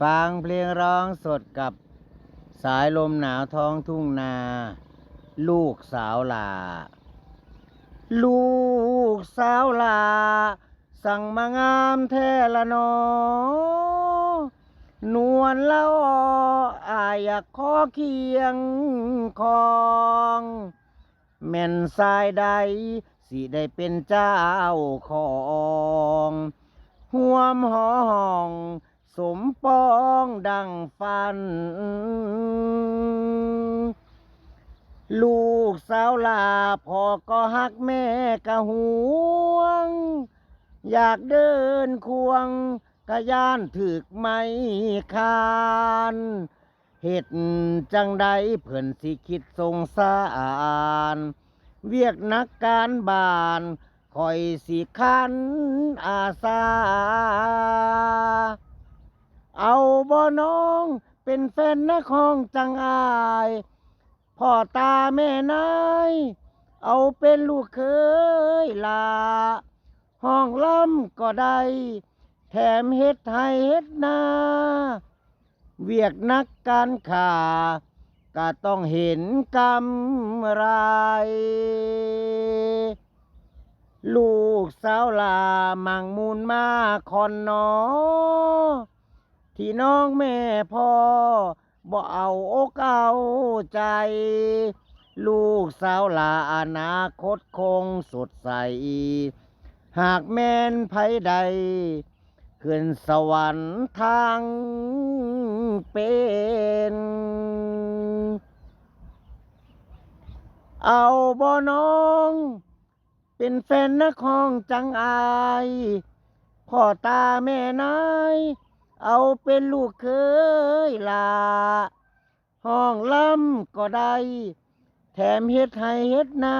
ฟังเพลงร้องสดกับสายลมหนาวท้องทุ่งนา ลูกสาวลา ลูกสาวลา สั่งมางามแท้ละนอนวลละออายอยากขอเคียงคองแม่นสายใด สิได้เป็นเจ้าของ ห่วมหอห้อง สมปองดังฟัน ลูกสาวลาพ่อก็ฮักแม่กะห่วง อยากเดินควงกะย่านถึกไม่คานเฮ็ดจังใดเพิ่นสิคิดสงสารเวียกนักการบานคอยสิคันอาสา บ่น้อง เป็นแฟนนักห้องจังอายพ่อตาแม่นาย เอาเป็นลูกเคยลา ห้องล่ำก็ได้ แถมเฮ็ดให้เฮ็ดนา เวียกนักการขาก็ต้องเห็นกำไร ลูกสาวลามังมูลมาคอนนอ ที่น้องแม่พ่อบ่เอาอกเอาใจ ลูกสาวลาอนาคตคงสดใส หากแม่นไผใด ขึ้นสวรรค์ทางเป็น เอาบ่น้อง เป็นแฟนนักห้องจังอาย พ่อตาแม่นาย เอาเป็นลูกเคยลาห้องล่ำก็ได้ แถมเฮ็ดให้เฮ็ดนา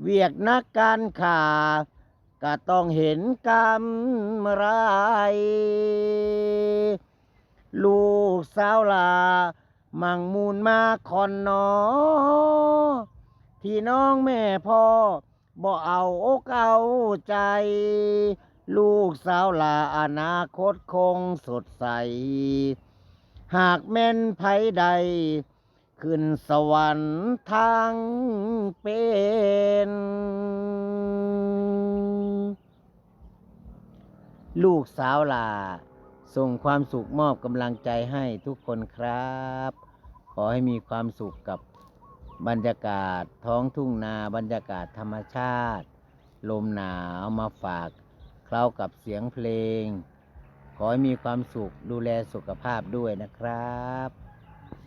เวียกนักการขาก็ต้องเห็นกำไรลูกสาวลา มังมูลมาคอนนอ ที่น้องแม่พ่อบ่เอาอกเอาใจ ลูกสาวลาอนาคตคงสดใส หากแม่นไผใด ขึ้นสวรรค์ทางเป็น ลูกสาวลาส่งความสุขมอบกำลังใจให้ทุกคนครับ ขอให้มีความสุขกับบรรยากาศท้องทุ่งนาบรรยากาศธรรมชาติ ลมหนาวมาฝาก เคล้ากับเสียงเพลง ขอให้มีความสุขดูแลสุขภาพด้วยนะครับ